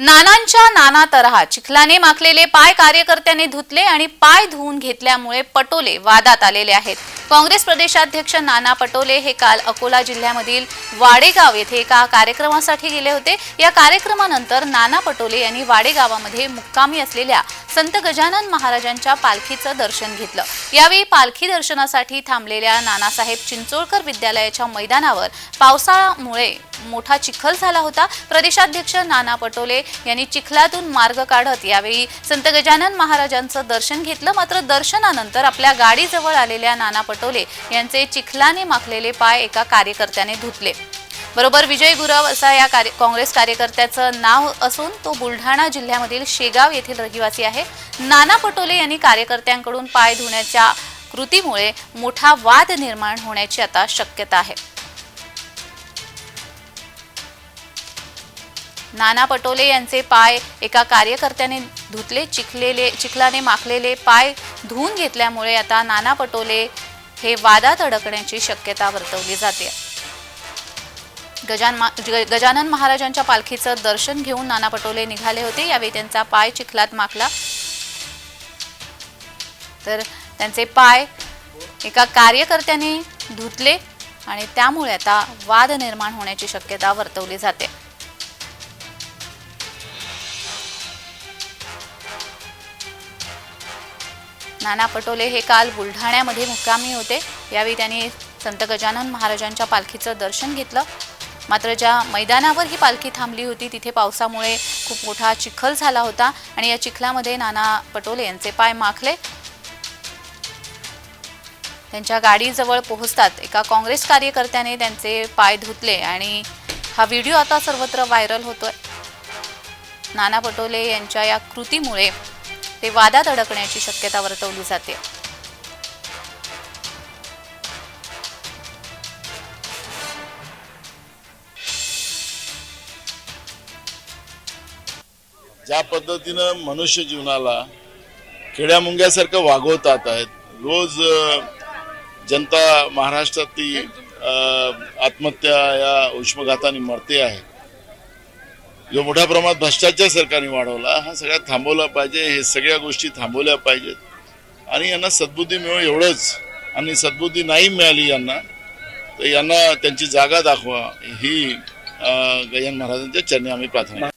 नानांच्या नाना तऱ्हा चिखलाने माखलेले पाय कार्यकर्त्यांनी धुतले आणि पाय धुवून घेतल्यामुळे पटोले वादात आलेले आहेत. काँग्रेस प्रदेशाध्यक्ष नाना पटोले हे काल अकोला जिल्ह्यामधील वाडेगाव येथे एका कार्यक्रमासाठी गेले होते. या कार्यक्रमानंतर नाना पटोले यांनी वाडेगावामध्ये मुक्कामी असलेल्या संत गजानन महाराजांच्या पालखीचं दर्शन घेतलं. यावेळी पालखी दर्शनासाठी थांबलेल्या नानासाहेब चिंचोळकर विद्यालयाच्या मैदानावर पावसाळ्यामुळे मोठा चिखल झाला होता. प्रदेशाध्यक्ष नाना पटोले यांनी चिखलातून मार्ग काढत यावेळी संत गजानन महाराजांचं दर्शन घेतलं. मात्र दर्शनानंतर आपल्या गाडीजवळ आलेल्या नाना पटोले पाटोले यांचे चिखलाने माखलेले पाय एका कार्यकर्त्याने धुतले. बरोबर विजय गुरव असा या कार्य काँग्रेस कार्यकर्त्याचं नाव असून तो बुलढाणा जिल्ह्यामधील शेगाव येथील रहिवासी आहे. नाना पटोले यांनी कार्यकर्त्यांकडून पाय धुण्याच्या कृतीमुळे मोठा वाद निर्माण होण्याची आता शक्यता आहे. नाना पटोले यांचे पाय एका कार्यकर्त्याने धुतले चिखलेले चिखलाने माखलेले पाय धुवून घेतल्यामुळे आता नाना पटोले हे वादात अडकण्याची शक्यता वर्तवली जाते. गजान ग- गजानन महाराजांच्या पालखीचं दर्शन घेऊन नाना पटोले निघाले होते. यावेळी त्यांचा पाय चिखलात माखला. तर त्यांचे पाय एका कार्यकर्त्याने धुतले आणि त्यामुळे आता वाद निर्माण होण्याची शक्यता वर्तवली जाते. नाना पटोले हे काल बुलढाण्यामध्ये मुक्कामी होते. यावेळी त्यांनी संत गजानन महाराजांच्या पालखीचं दर्शन घेतलं. मात्र ज्या मैदानावर ही पालखी थांबली होती तिथे पावसामुळे खूप मोठा चिखल झाला होता आणि या चिखलामध्ये नाना पटोले यांचे पाय माखले. त्यांच्या गाडीजवळ पोहोचतात एका काँग्रेस कार्यकर्त्याने त्यांचे पाय धुतले आणि हा व्हिडिओ आता सर्वत्र व्हायरल होतोय. नाना पटोले यांच्या या कृतीमुळे ते वादात अडकण्याची शक्यता वर्तवली जाते. ज्या पद्धतीनं मनुष्य जीवनाला खेड्या मुंग्यासारखं वागवतात आहेत रोज जनता महाराष्ट्रातली आत्महत्या या उष्मघाताने मरते आहे जो मोठ्या प्रमाणात भ्रष्टाचार सरकारने वाढवला हा सगळ्या थांबवला पाहिजे हे सगळ्या गोष्टी थांबवल्या पाहिजेत. आणि यांना सद्बुद्धी मिळो एवढंच. आणि सद्बुद्धी नाही मिळाली यांना तर यांना त्यांची जागा दाखवा ही अ, गजानन महाराजांच्या चरणी आम्ही प्रार्थना